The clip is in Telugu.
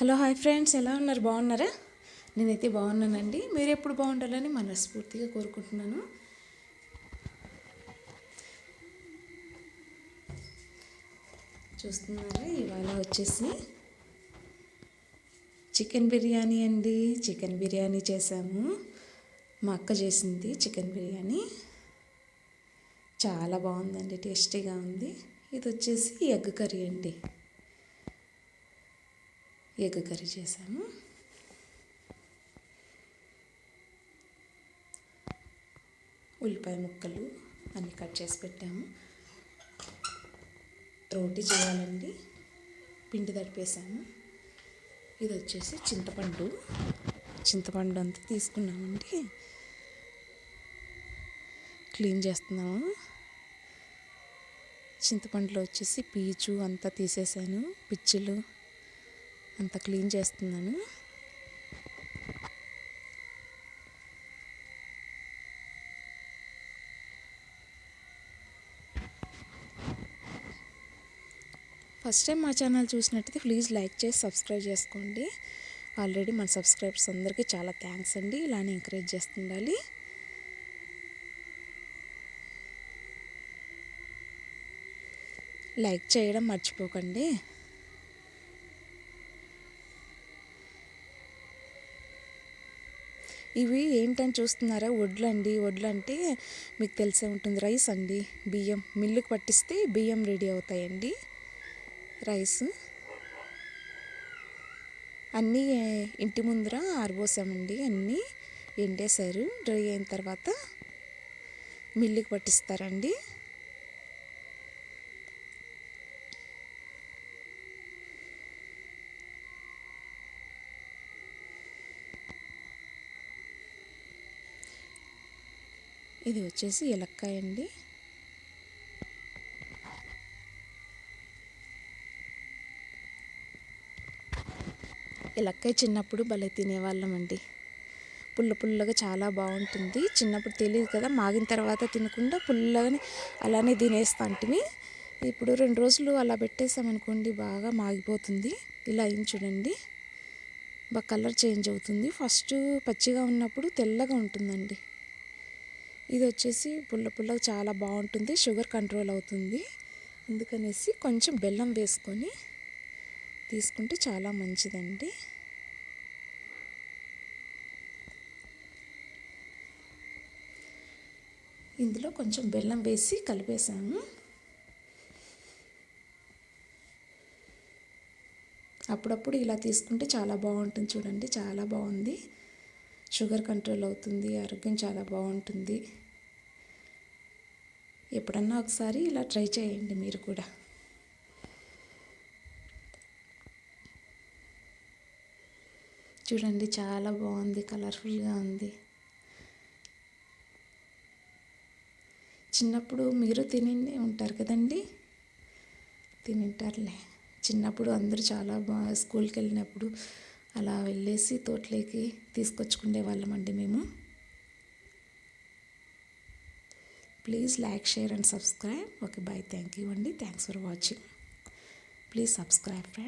Hello hi friends. ఎలా ఉన్నారు? బాగున్నారా? నేనైతే బాగున్నానండి. మీరు ఎప్పుడు బాగుండాలని మనస్ఫూర్తిగా కోరుకుంటున్నాను. చూస్తున్నారా? ఇవాళ వచ్చేసి చికెన్ బిర్యానీ అండి. చికెన్ బిర్యానీ చేసాము. మా అక్క చేసింది చికెన్ బిర్యానీ. చాలా బాగుందండి. టేస్టీగా ఉంది. ఇది వచ్చేసి ఎగ్ కర్రీ అండి. ఎగ్ కర్రీ చేశాను. ఉల్లిపాయ ముక్కలు అన్నీ కట్ చేసి పెట్టాము. రోటీ చేయాలండి. పిండి తడిపేసాము ఇది వచ్చేసి చింతపండు. చింతపండు అంతా తీసుకున్నామండి. క్లీన్ చేస్తున్నాము. చింతపండులో వచ్చేసి పీచు అంతా తీసేసాను పిచ్చులు అంతా క్లీన్ చేస్తున్నాను. ఫస్ట్ టైం మా ఛానల్ చూసినట్టయితే ప్లీజ్ లైక్ చేసి సబ్స్క్రైబ్ చేసుకోండి. ఆల్రెడీ మన సబ్స్క్రైబర్స్ అందరికీ చాలా థ్యాంక్స్ అండి. ఇలానే ఎంకరేజ్ చేస్తుండాలి. లైక్ చేయడం మర్చిపోకండి. ఇవి ఏంటని చూస్తున్నారా? వడ్లు అండి వడ్లు అంటే మీకు తెలిసే ఉంటుంది రైస్ అండి. బియ్యం మిల్లుకి పట్టిస్తే బియ్యం రెడీ అవుతాయండి. రైస్. అన్నీ ఇంటి ముందర ఆరబోసామండి అన్నీ. ఎండేశారు డ్రై అయిన తర్వాత మిల్లుకి పట్టిస్తారండి. ఇది వచ్చేసి ఎలక్కాయ అండి. ఎలక్కాయ చిన్నప్పుడు భలే తినేవాళ్ళమండి పుల్ల పుల్లగా చాలా బాగుంటుంది. చిన్నప్పుడు తెలియదు కదా మాగిన తర్వాత తినకుండా పుల్లగానే అలానే తినేస్తాంటిమి ఇప్పుడు రెండు రోజులు అలా పెట్టేసామనుకోండి బాగా మాగిపోతుంది. ఇలా అయింది చూడండి. బాగా కలర్ చేంజ్ అవుతుంది. ఫస్ట్ పచ్చిగా ఉన్నప్పుడు తెల్లగా ఉంటుందండి. ఇది వచ్చేసి పుల్ల పుల్లగా చాలా బాగుంటుంది షుగర్ కంట్రోల్ అవుతుంది. అందుకనేసి కొంచెం బెల్లం వేసుకొని తీసుకుంటే చాలా మంచిదండి. ఇందులో కొంచెం బెల్లం వేసి కలిపేసాము అప్పుడప్పుడు ఇలా తీసుకుంటే చాలా బాగుంటుంది చూడండి చాలా బాగుంది. షుగర్ కంట్రోల్ అవుతుంది ఆరోగ్యం చాలా బాగుంటుంది. ఎప్పుడన్నా ఒకసారి ఇలా ట్రై చేయండి మీరు కూడా. చూడండి చాలా బాగుంది కలర్ఫుల్గా ఉంది. చిన్నప్పుడు మీరు తిని ఉంటారు కదండి? తినింటారులే. చిన్నప్పుడు అందరూ చాలా బాగా స్కూల్కి వెళ్ళినప్పుడు అలా వెళ్ళేసి తోటలోకి తీసుకొచ్చుకునే వాళ్ళమండి మేము. Please like share and subscribe okay bye thank you అండి. Thanks for watching please subscribe friend